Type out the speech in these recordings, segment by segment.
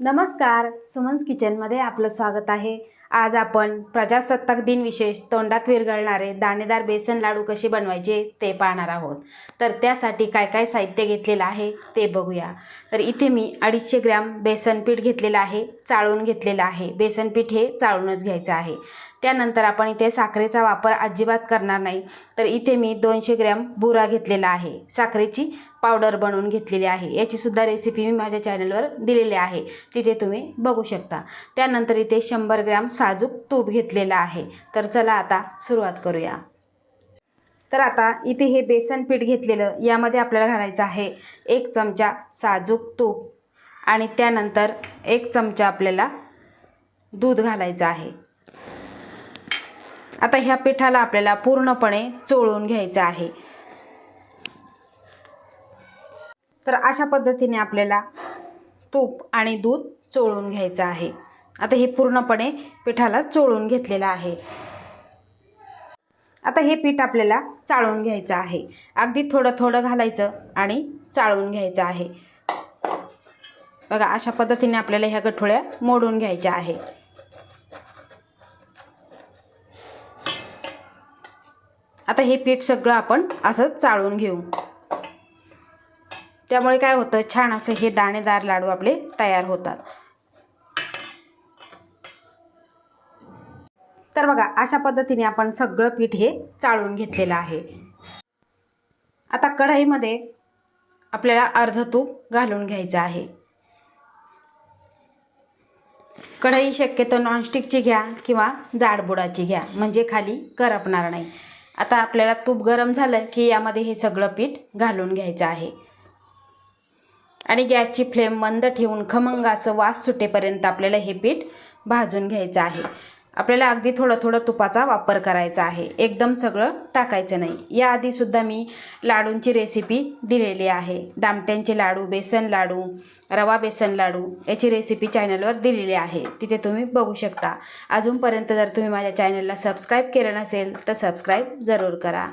नमस्कार सुमन्स किचनमध्ये आपलं स्वागत आहे. आज आपण प्रजासत्ताक दिन विशेष तोंडात विरघळणारे दाणेदार बेसन लाडू कसे बनवायचे ते पाहणार आहोत. तर त्यासाठी काय काय साहित्य घेतलेलं आहे ते बघूया. तर इथे मी अडीचशे ग्रॅम बेसन पीठ घेतलेलं आहे चाळून घेतलेलं आहे. बेसन पीठ हे चाळूनच घ्यायचं आहे. त्यानंतर आपण इथे साखरेचा वापर अजिबात करणार नाही. तर इथे मी दोनशे ग्रॅम बुरा घेतलेला आहे. साखरेची पावडर बनवून घेतलेली आहे. याची सुद्धा रेसिपी मी माझ्या चॅनलवर दिलेली आहे. तिथे तुम्ही बघू शकता. त्यानंतर इथे शंभर ग्रॅम साजूक तूप घेतलेलं आहे. तर चला आता सुरुवात करूया. तर आता इथे हे बेसन पीठ घेतलेलं यामध्ये आपल्याला घालायचं आहे एक चमचा साजूक तूप आणि त्यानंतर एक चमचा आपल्याला दूध घालायचं आहे. आता ह्या पिठाला आपल्याला पूर्णपणे चोळून घ्यायचं आहे. तर अशा पद्धतीने आपल्याला तूप आणि दूध चोळून घ्यायचं आहे. आता हे पूर्णपणे पिठाला चोळून घेतलेलं आहे. आता हे पीठ आपल्याला चाळून घ्यायचं आहे. अगदी थोडं थोडं घालायचं आणि चाळून घ्यायचं आहे. बघा अशा पद्धतीने आपल्याला ह्या गठोळ्या मोडून घ्यायच्या आहे. आता हे पीठ सगळं आपण असं चाळून घेऊ. त्यामुळे काय होतं छान असं हे दाणेदार लाडू आपले तयार होतात. तर बघा अशा पद्धतीने आपण सगळं पीठ हे चाळून घेतलेलं आहे. आता कढईमध्ये आपल्याला अर्ध तूप घालून घ्यायचं आहे. कढई शक्यतो नॉनस्टिकची घ्या किंवा जाडबुडाची घ्या म्हणजे खाली करपणार नाही. आता आपल्याला तूप गरम झालं की यामध्ये हे सगळं पीठ घालून घ्यायचं आहे. आणि गॅसची फ्लेम मंद ठेवून खमंग असं वास सुटेपर्यंत आपल्याला हे पीठ भाजून घ्यायचं आहे. आपल्याला अगदी थोडं थोडं तुपाचा वापर करायचा आहे. एकदम सगळं टाकायचं नाही. याआधीसुद्धा मी लाडूंची रेसिपी दिलेली आहे. दामट्यांचे लाडू बेसन लाडू रवा बेसन लाडू याची रेसिपी चॅनलवर दिलेली आहे. तिथे तुम्ही बघू शकता. अजूनपर्यंत जर तुम्ही माझ्या चॅनलला सबस्क्राईब केलं नसेल तर सबस्क्राईब जरूर करा.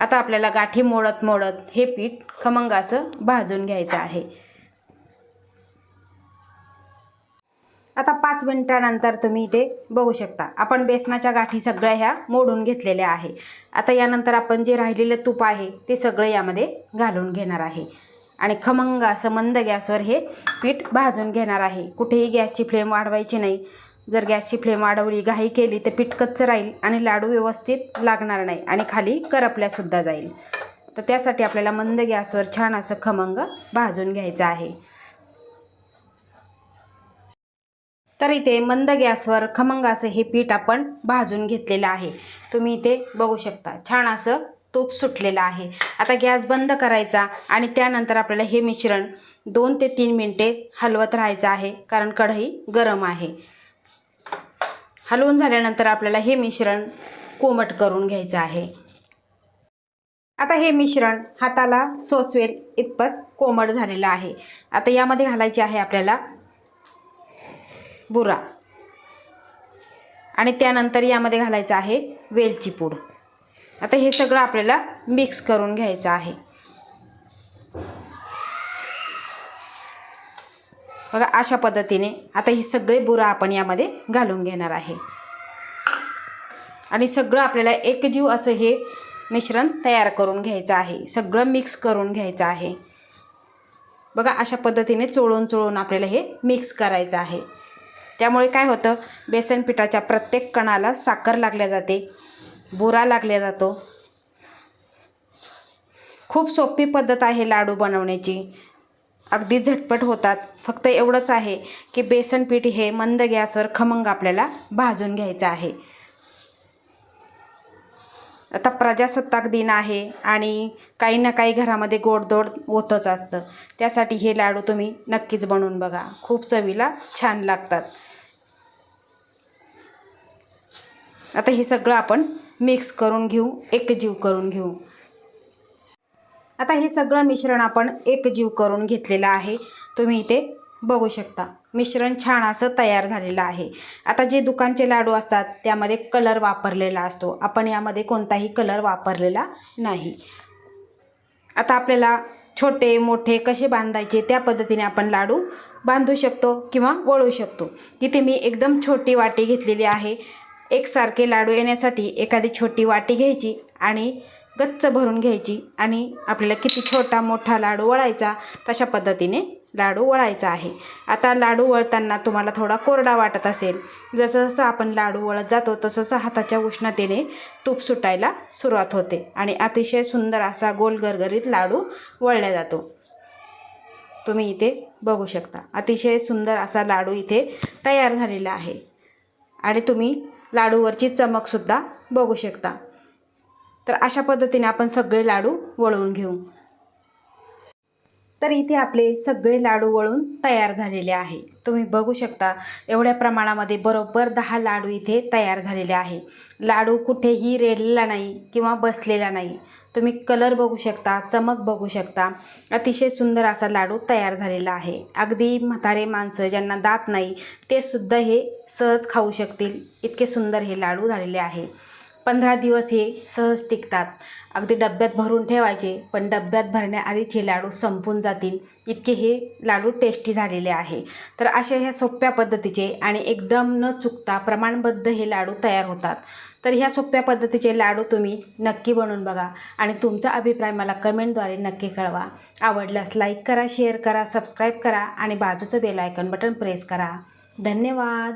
आता आपल्याला गाठी मोडत मोडत हे पीठ खमंग असं भाजून घ्यायचं आहे. आता पाच मिनटानंतर तुम्ही इथे बघू शकता. आपण बेसनाच्या गाठी सगळ्या ह्या मोडून घेतलेल्या आहे. आता यानंतर आपण जे राहिलेलं तूप आहे ते सगळं यामध्ये घालून घेणार आहे. आणि खमंग असं मंद गॅसवर हे पीठ भाजून घेणार आहे. कुठेही गॅसची फ्लेम वाढवायची नाही. जर गॅसची फ्लेम वाढवली घाई केली तर पीठ कच्चं राहील आणि लाडू व्यवस्थित लागणार नाही आणि खाली करपल्यासुद्धा जाईल. तर त्यासाठी आपल्याला मंद गॅसवर छान असं खमंग भाजून घ्यायचं आहे. तर इथे मंद गॅसवर खमंग असं हे पीठ आपण भाजून घेतलेलं आहे. तुम्ही इथे बघू शकता छान असं तूप सुटलेलं आहे. आता गॅस बंद करायचा आणि त्यानंतर आपल्याला हे मिश्रण दोन ते तीन मिनटे हलवत राहायचं आहे कारण कढई गरम आहे. हलवून झाल्यानंतर आपल्याला हे मिश्रण कोमट करून घ्यायचं आहे. आता हे मिश्रण हाताला सोसवेल इतपत कोमट झालेलं आहे. आता यामध्ये घालायचे आहे आपल्याला बुरा. आणि त्यानंतर यामध्ये घालायचं आहे वेलची पूड. आता हे सगळं आपल्याला मिक्स करून घ्यायचं आहे. बघा अशा पद्धतीने आता ही सगळे बुरा आपण यामध्ये घालून घेणार आहे. आणि सगळं आपल्याला एकजीव असं हे मिश्रण तयार करून घ्यायचं आहे. सगळं मिक्स करून घ्यायचं आहे. बघा अशा पद्धतीने चोळून चोळून आपल्याला हे मिक्स करायचं आहे. त्यामुळे काय होतं बेसन पिठाच्या प्रत्येक कणाला साखर लागल्या जाते बुरा लागल्या जातो. खूप सोपी पद्धत आहे लाडू बनवण्याची. अगदी झटपट होतात. फक्त एवढंच आहे की बेसन पीठ हे मंद गॅसवर खमंग आपल्याला भाजून घ्यायचं आहे. आता प्रजासत्ताक दिन आहे आणि काही ना काही घरामध्ये गोडधोड होतच असतं. त्यासाठी हे लाडू तुम्ही नक्कीच बनवून बघा. खूप चवीला छान लागतात. आता हे सगळं आपण मिक्स करून घेऊ एकजीव करून घेऊ. आता हे सगळं मिश्रण आपण एकजीव करून घेतलेलं आहे. तुम्ही इथे बघू शकता. मिश्रण छान असं तयार झालेलं आहे. आता जे दुकानचे लाडू असतात त्यामध्ये कलर वापरलेला असतो. आपण यामध्ये कोणताही कलर वापरलेला नाही. आता आपल्याला छोटे मोठे कसे बांधायचे त्या पद्धतीने आपण लाडू बांधू शकतो किंवा वळू शकतो. इथे मी एकदम छोटी वाटी घेतलेली आहे. एकसारखे लाडू येण्यासाठी एखादी छोटी वाटी घ्यायची आणि गच्च भरून घ्यायची आणि आपल्याला किती छोटा मोठा लाडू वळायचा तशा पद्धतीने लाडू वळायचा आहे. आता लाडू वळताना तुम्हाला थोडा कोरडा वाटत असेल. जसं जसं आपण लाडू वळत जातो तसं हाताच्या उष्णतेने तूप सुटायला सुरुवात होते आणि अतिशय सुंदर असा गोल गरगरीत लाडू वळला जातो. तुम्ही इथे बघू शकता. अतिशय सुंदर असा लाडू इथे तयार झालेला आहे. आणि तुम्ही लाडूवरची चमकसुद्धा बघू शकता. तर अशा पद्धतीने आपण सगळे लाडू वळवून घेऊ. तर इथे आपले सगळे लाडू वळून तयार झालेले आहे. तुम्ही बघू शकता एवढ्या प्रमाणामध्ये बरोबर दहा लाडू इथे तयार झालेले आहे. लाडू कुठेही रेडलेला नाही किंवा बसलेला नाही. तुम्ही कलर बघू शकता चमक बघू शकता. अतिशय सुंदर असा लाडू तयार झालेला आहे. अगदी म्हातारे माणसं ज्यांना दात नाही ते सुद्धा हे सहज खाऊ शकतील. इतके सुंदर हे लाडू झालेले आहे. पंधरा दिवस हे सहज टिकतात. अगदी डब्यात भरून ठेवायचे पण डब्यात भरण्याआधीच हे लाडू संपून जातील इतके हे लाडू टेस्टी झालेले आहे. तर अशा ह्या सोप्या पद्धतीचे आणि एकदम न चुकता प्रमाणबद्ध हे लाडू तयार होतात. तर ह्या सोप्या पद्धतीचे लाडू तुम्ही नक्की बनवून बघा आणि तुमचा अभिप्राय मला कमेंटद्वारे नक्की कळवा. आवडल्यास लाईक करा शेअर करा सबस्क्राईब करा आणि बाजूचं बेल आयकन बटन प्रेस करा. धन्यवाद!